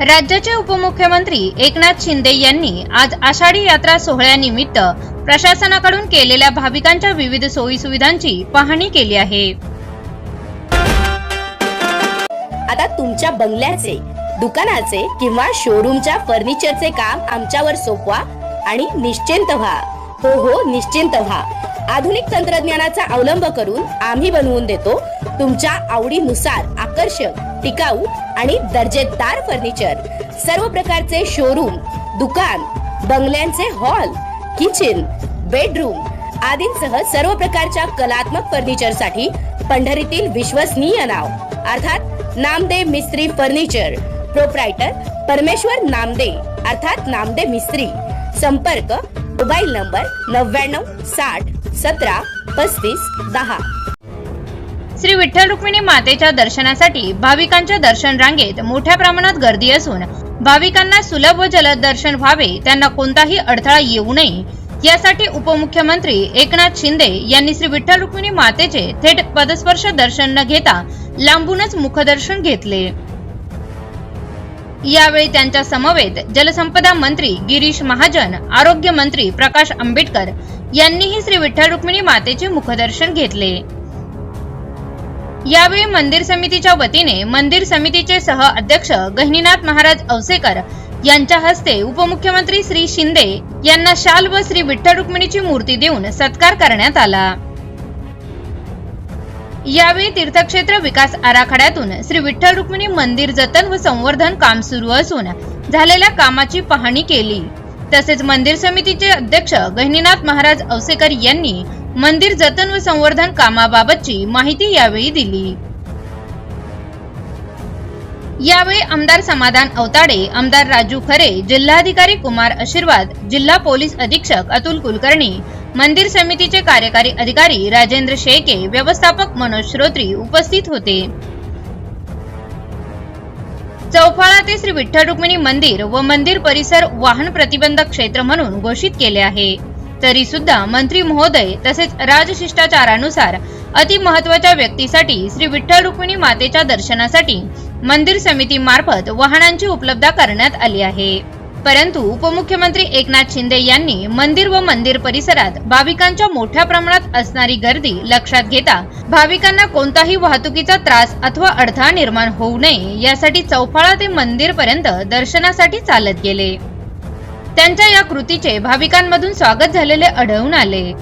राज्याचे उपमुख्यमंत्री एकनाथ शिंदे यांनी आज आषाढी यात्रा सोहळ्यानिमित्त प्रशासनाकडून केलेल्या भाविकांच्या विविध सोयी सुविधांची पाहणी केली आहे. आता तुमच्या बंगल्याचे दुकानाचे किंवा शोरूमच्या फर्निचरचे काम आमच्यावर सोपवा आणि निश्चिंत व्हा. हो हो निश्चिंत व्हा. आधुनिक तंत्रज्ञानाचा अवलंब करून आम्ही बनवून देतो तुमच्या आवडीनुसार आकर्षक टिकाऊ आणि दर्जेदार फर्निचर. सर्व प्रकारचे शोरूम दुकान बंगल्यांचे हॉल किचन बेडरूम आदींसह सर्व प्रकारच्या कलात्मक फर्निचरसाठी पंढरीतील विश्वसनीय नाव. अर्थात नामदे मिस्त्री फर्निचर. प्रोप्रायटर परमेश्वर नामदे अर्थात नामदे मिस्त्री. संपर्क मोबाईल नंबर नव्याण्णव साठ सतरा पस्तीस दहा. श्री विठ्ठल रुक्मिणी मातेच्या दर्शनासाठी भाविकांच्या दर्शन रांगेत मोठ्या प्रमाणात गर्दी असून भाविकांना सुलभ व जलद दर्शन व्हावे त्यांना कोणताही अडथळा येऊ नये. यासाठी उपमुख्यमंत्री एकनाथ शिंदे यांनी श्री विठ्ठल रुक्मिणी मातेचे थेट पदस्पर्श दर्शन न घेता लांबूनच मुखदर्शन घेतले. यावेळी त्यांच्या समवेत जलसंपदा मंत्री गिरीश महाजन आरोग्य मंत्री प्रकाश आंबेडकर यांनीही श्री विठ्ठल रुक्मिणी मातेचे मुखदर्शन घेतले. यावेळी मंदिर समितीच्या वतीने मंदिर समितीचे सह अध्यक्ष गहिनीनाथ महाराज औसेकर यांच्या हस्ते उपमुख्यमंत्री श्री शिंदे यांना शाल व श्री विठ्ठल रुक्मिणीची मूर्ती देऊन सत्कार करण्यात आला. यावेळी तीर्थक्षेत्र विकास आराखड्यातून श्री विठ्ठल रुक्मिणी मंदिर जतन व संवर्धन काम सुरू असून झालेल्या कामाची पाहणी केली. तसेच मंदिर समितीचे अध्यक्ष गहिनीनाथ महाराज औसेकर यांनी मंदिर जतन व संवर्धन कामाबाबतची माहिती यावेळी दिली. यावेळी आमदार समाधान अवताडे आमदार राजू खरे जिल्हाधिकारी कुमार आशीर्वाद जिल्हा पोलीस अधीक्षक अतुल कुलकर्णी मंदिर समितीचे कार्यकारी अधिकारी राजेंद्र शेके व्यवस्थापक मनोज श्रोत्री उपस्थित होते. चौफाळा ते श्री विठ्ठल रुक्मिणी मंदिर व मंदिर परिसर वाहन प्रतिबंधक क्षेत्र म्हणून घोषित केले आहे. तरी सुद्धा मंत्री महोदय तसेच राजशिष्टाचारानुसार अति महत्त्वाच्या व्यक्तीसाठी श्री विठ्ठल रुक्मिणी मातेच्या दर्शनासाठी मंदिर समिती मार्फत वाहनांची उपलब्धता करण्यात आली आहे. परंतु उपमुख्यमंत्री एकनाथ शिंदे यांनी मंदिर व मंदिर परिसरात भाविकांच्या मोठ्या प्रमाणात असणारी गर्दी लक्षात घेता भाविकांना कोणताही वाहतुकीचा त्रास अथवा अडथळा निर्माण होऊ नये यासाठी चौफाळा ते मंदिर पर्यंत दर्शनासाठी चालत गेले. त्यांच्या या कृतीचे भाविकांमधून स्वागत झालेले आढळून आले.